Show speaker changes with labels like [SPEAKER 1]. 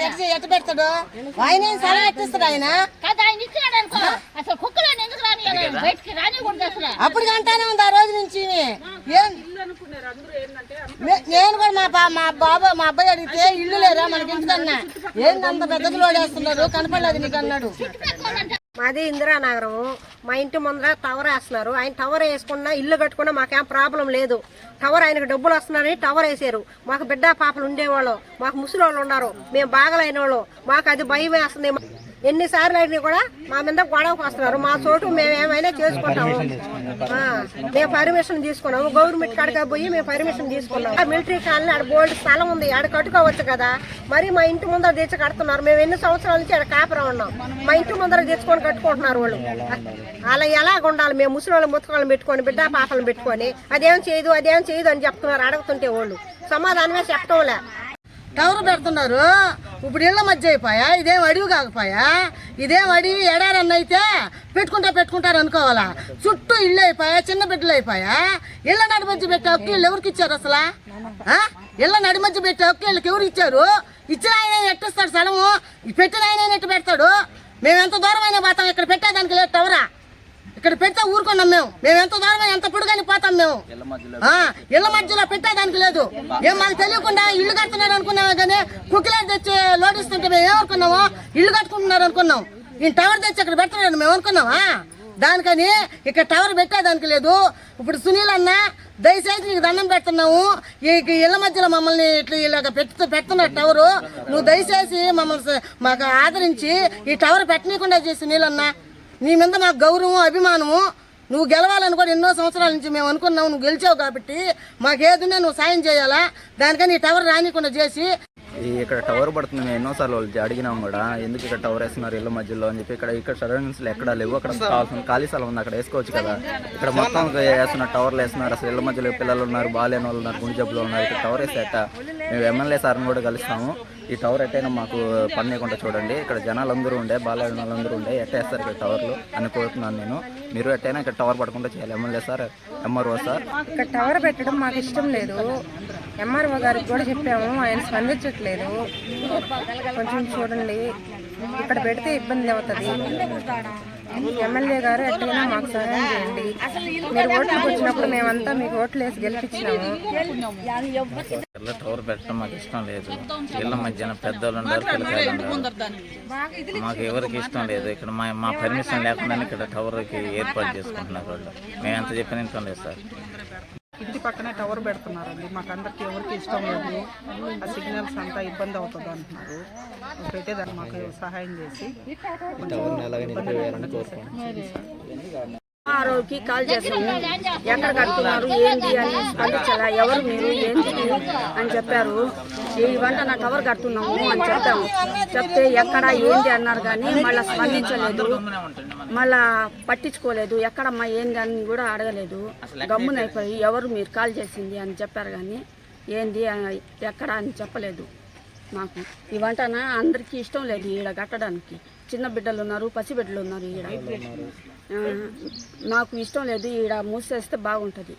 [SPEAKER 1] ఎట్ట- పెడతాడు? ఆయన సలహా ఎట్టిస్తాడు ఆయన?
[SPEAKER 2] కదా ఆయన ఇచ్చినాడు అనుకో. అసలు కుక్కలను ఎందుకు రాని బయటికి రానికూడదు అసలు.
[SPEAKER 1] అప్పుడు అంటానే ఉంది ఆ రోజు నుంచి నేను కూడా మా మా బాబా మా అబ్బాయి అడిగితే ఇల్లు లేదా మనకి ఇంటికన్నా ఏంది అంత పెద్దది లోడేస్తున్నారు? కనపడలేదు నీకు అన్నాడు.
[SPEAKER 3] మాది ఇందిరానగరము. మా ఇంటి ముందర టవర్ వేస్తున్నారు. ఆయన టవర్ వేసుకున్నా ఇల్లు కట్టుకున్నా మాకేం ప్రాబ్లం లేదు. టవర్ ఆయనకు డబ్బులు వస్తున్నారని టవర్ వేసారు. మాకు బిడ్డ పాపలు ఉండేవాళ్ళు. మాకు ముసలి వాళ్ళు ఉన్నారు. మేము బాగలైన వాళ్ళు మాకు అది భయం వేస్తుంది. ఎన్నిసార్లు అయినా కూడా మా మీద గొడవకు వస్తున్నారు. మా చోటు మేము ఏమైనా చేసుకుంటాము. మేము పర్మిషన్ తీసుకున్నాము. గవర్నమెంట్ కాడికి పోయి మేము పర్మిషన్ తీసుకున్నాము. మిలిటరీ కాలనీ ఆడ బోల్డ్ స్థలం ఉంది. ఆడ కట్టుకోవచ్చు కదా. మరి మా ఇంటి ముందర తెచ్చి కడుతున్నారు. మేము ఎన్ని సంవత్సరాల నుంచి ఆడ కాపురం ఉన్నాం. మా ఇంటి ముందర తెచ్చుకొని కట్టుకుంటున్నారు వాళ్ళు. అలా ఎలాగ ఉండాలి? మేము ముసలి వాళ్ళు ముత్తకాలను పెట్టుకొని బిడ్డ పాపలను పెట్టుకొని అదేం చేయదు అదేం చేయదు అని చెప్తున్నారు అడుగుతుంటే వాళ్ళు. సమాధానమే చెప్పటంలే.
[SPEAKER 1] టవర్ పెడుతున్నారు. ఇప్పుడు ఇళ్ళ మధ్య అయిపోయా? ఇదేం అడవి కాకపోయా? ఇదేం అడవి? ఎడారన్న అయితే పెట్టుకుంటా పెట్టుకుంటారు అనుకోవాలా? చుట్టూ ఇల్లు అయిపోయా? చిన్న బిడ్డలు అయిపోయా? ఇళ్ళ నడిమధ్య పెట్టే హక్కు వీళ్ళు ఎవరికి ఇచ్చారు అసలు? ఇళ్ళ నడిమధ్య పెట్టే హక్కు వీళ్ళకి ఎవరు ఇచ్చారు? ఇచ్చిన ఆయన ఎట్టిస్తాడు స్థలము? పెట్టిన ఆయన ఎట్టు పెడతాడు? మేము ఎంత దూరమైనా పోతాం ఇక్కడ పెట్టేదానికి లేదు టవరా? ఇక్కడ పెడితే ఊరుకున్నాం మేము. మేము ఎంత దూరం ఎంత పొడుగని పోతాం మేము. ఇళ్ళ మధ్యలో పెట్టేదానికి లేదు. ఏం మాకు తెలియకుండా ఇల్లు కడుతున్నారు అనుకున్నామే కానీ కుక్కిలే తెచ్చి లోడిస్తుంటే మేము ఏమనుకున్నాము? ఇల్లు కట్టుకుంటున్నారు అనుకున్నాం. ఈ టవర్ తెచ్చి ఇక్కడ పెడుతున్నాడు మేము అనుకున్నామా? దానికని ఇక్కడ టవర్ పెట్టేదానికి లేదు. ఇప్పుడు సునీల్ అన్న దయచేసి నీకు దండం పెడుతున్నాము. ఈ ఇళ్ళ మధ్యలో మమ్మల్ని ఇట్లా ఇలాగ పెట్టు పెడుతున్నారు టవరు. నువ్వు దయచేసి మమ్మల్ని మాకు ఆదరించి ఈ టవర్ పెట్టనీయకుండా చేసి సునీల్ నీ మీద మాకు గౌరవం అభిమానము నువ్వు గెలవాలని కూడా ఎన్నో సంవత్సరాల నుంచి మేము అనుకున్నావు నువ్వు గెలిచావు కాబట్టి మాకేదున్నా నువ్వు సాయం చేయాలా? దానికని ఈ టవర్ రానికుండా చేసి
[SPEAKER 4] ఇక్కడ టవర్ పడుతుంది మేము ఎన్నోసార్లు వాళ్ళు అడిగినాం కూడా ఎందుకు ఇక్కడ టవర్ వేస్తున్నారు ఇళ్ళ మధ్యలో అని చెప్పి ఇక్కడ ఇక్కడ సరౌండింగ్స్లో ఎక్కడా లేవు అక్కడ కావాల్సిన ఖాళీ స్థలం ఉంది అక్కడ వేసుకోవచ్చు కదా. ఇక్కడ మొత్తం వేస్తున్నారు టవర్లు వేస్తున్నారు అసలు ఇళ్ళ మధ్యలో పిల్లలు ఉన్నారు బాలేని వాళ్ళు ఉన్నారు గుండె జబ్బులు ఉన్నారు ఇక్కడ టవర్ వేస్తే ఎట్ట? మేము ఎమ్మెల్యే సార్ని కూడా కలుస్తాము. ఈ టవర్ ఎట్టయినా మాకు పనియకుండా చూడండి ఇక్కడ జనాలు అందరూ ఉండే బాలేని వాళ్ళందరూ ఉండే ఎట్ట వేస్తారు ఇక్కడ టవర్లు అని కోరుతున్నాను నేను. మీరు ఎట్టయినా ఇక్కడ టవర్ పడకుండా చేయాలి ఎమ్మెల్యే సార్ ఎంఆర్ఓ సార్.
[SPEAKER 5] ఇక్కడ టవర్ పెట్టడం మాకు ఇష్టం లేదు. ఎంఆర్ఓ గారికి కూడా చెప్పాము. ఆయన స్పందించట్లేదు. కొంచెం చూడండి. ఇక్కడ పెడితే ఇబ్బంది అవుతుంది. ఎమ్మెల్యే గారు ఎట్లయినా మాకు సహాయం చేయండి. మీరు ఓట్లకు వచ్చినప్పుడు మేమంతా మీకు ఓట్లు వేసి గెలిపించినాము.
[SPEAKER 4] ఇళ్ళ టవర్ పెట్టడం మాకు ఇష్టం లేదు. ఇళ్ళ మధ్యన పెద్దోళ్ళు ఉన్నారు పిల్లకాయలు మాకు ఎవరికి ఇష్టం లేదు. ఇక్కడ మా మా పర్మిషన్ లేకుండానే ఇక్కడ టవర్కి ఏర్పాటు చేసుకుంటున్నారు వాళ్ళు. మేము ఎంత చెప్పిన ఇష్టం లేదు సార్.
[SPEAKER 6] ఇంటి పక్కనే టవర్ పెడుతున్నారండి. మాకు అందరికి ఎవరికి ఇష్టం లేదు. ఆ సిగ్నల్స్ అంతా ఇబ్బంది అవుతుంది అంటున్నారు. పెట్టేదాన్ని మాకు సహాయం చేసి.
[SPEAKER 3] ఆరోగ్యకి కాల్ చేసాము ఎక్కడ కడుతున్నారు? ఏంటి అని స్పందించాలా ఎవరు మీరు? ఏంటి అని చెప్పారు. ఈ వంట నా కవర్ కడుతున్నాము అని చెప్పాము. చెప్తే ఎక్కడ ఏంటి అన్నారు కానీ మళ్ళీ స్పందించలేదు. మళ్ళా పట్టించుకోలేదు. ఎక్కడమ్మా ఏంది అని కూడా అడగలేదు. గమ్మునైపోయి ఎవరు మీరు కాల్ చేసింది అని చెప్పారు కానీ ఏంది ఎక్కడ అని చెప్పలేదు మాకు. ఈ వంటన అందరికీ ఇష్టం లేదు ఈడ కట్టడానికి. చిన్న బిడ్డలు ఉన్నారు పసిబిడ్డలు ఉన్నారు ఈడ. నాకు ఇష్టం లేదు. ఈడ మూసేస్తే బాగుంటుంది.